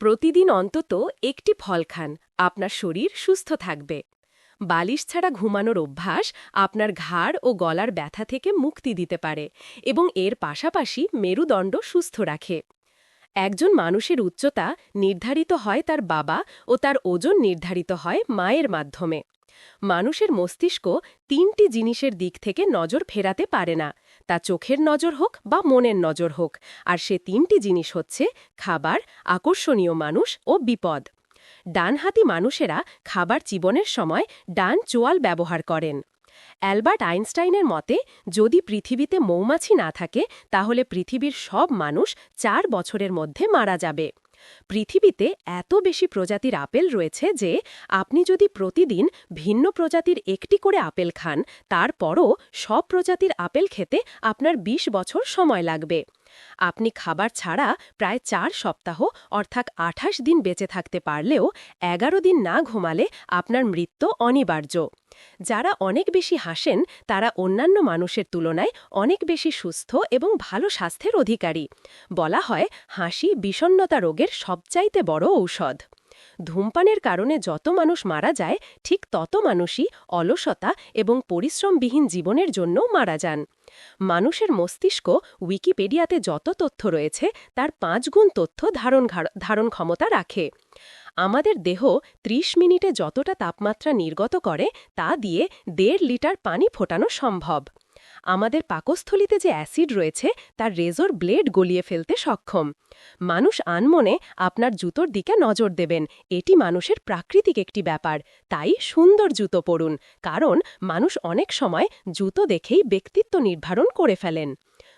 প্রতিদিন অন্তত একটি ফল খান, আপনার শরীর সুস্থ থাকবে। বালিশ ছাড়া ঘুমানোর অভ্যাস আপনার ঘাড় ও গলার ব্যথা থেকে মুক্তি দিতে পারে এবং এর পাশাপাশি মেরুদণ্ড সুস্থ রাখে। একজন মানুষের উচ্চতা নির্ধারিত হয় তার বাবা ও তার ওজন নির্ধারিত হয় মায়ের মাধ্যমে। মানুষের মস্তিষ্ক তিনটি জিনিসের দিক থেকে নজর ফেরাতে পারে না। তা চোখের নজর হোক বা মনের নজর হোক, আর সে তিনটি জিনিস হচ্ছে খাবার, আকর্ষণীয় মানুষ ও বিপদ। ডানহাতি মানুষেরা খাবার চিবনের সময় ডান চোয়াল ব্যবহার করেন। অ্যালবার্ট আইনস্টাইনের মতে, যদি পৃথিবীতে মৌমাছি না থাকে, তাহলে পৃথিবীর সব মানুষ চার বছরের মধ্যে মারা যাবে। পৃথিবীতে এত বেশি প্রজাতির আপেল রয়েছে যে আপনি যদি প্রতিদিন ভিন্ন প্রজাতির একটি করে আপেল খান, তারপরও সব প্রজাতির আপেল খেতে আপনার ২০ বছর সময় লাগবে। আপনি খাবার ছাড়া প্রায় চার সপ্তাহ অর্থাৎ আঠাশ দিন বেঁচে থাকতে পারলেও এগারো দিন না ঘুমালে আপনার মৃত্যু অনিবার্য। যারা অনেক বেশি হাসেন, তারা অন্যান্য মানুষের তুলনায় অনেক বেশি সুস্থ এবং ভালো স্বাস্থ্যের অধিকারী। বলা হয়, হাসি বিষণ্নতা রোগের সবচাইতে বড় ঔষধ। ধূমপানের কারণে যত মানুষ মারা যায়, ঠিক তত মানুষই অলসতা এবং পরিশ্রমবিহীন জীবনের জন্য মারা যান। মানুষের মস্তিষ্ক উইকিপিডিয়াতে যত তথ্য রয়েছে, তার পাঁচ গুণ তথ্য ধারণ ধারণ ক্ষমতা রাখে। আমাদের দেহ ৩০ মিনিটে যতটা তাপমাত্রা নির্গত করে, তা দিয়ে দেড় লিটার পানি ফোটানো সম্ভব। আমাদের পাকস্থলিতে যে অ্যাসিড রয়েছে, তার রেজর ব্লেড গলিয়ে ফেলতে সক্ষম। মানুষ আনমনে আপনার জুতোর দিকে নজর দেবেন। এটি মানুষের প্রাকৃতিক একটি ব্যাপার। তাই সুন্দর জুতো পরুন। কারণ মানুষ অনেক সময় জুতো দেখেই ব্যক্তিত্ব নির্ধারণ করে ফেলেন।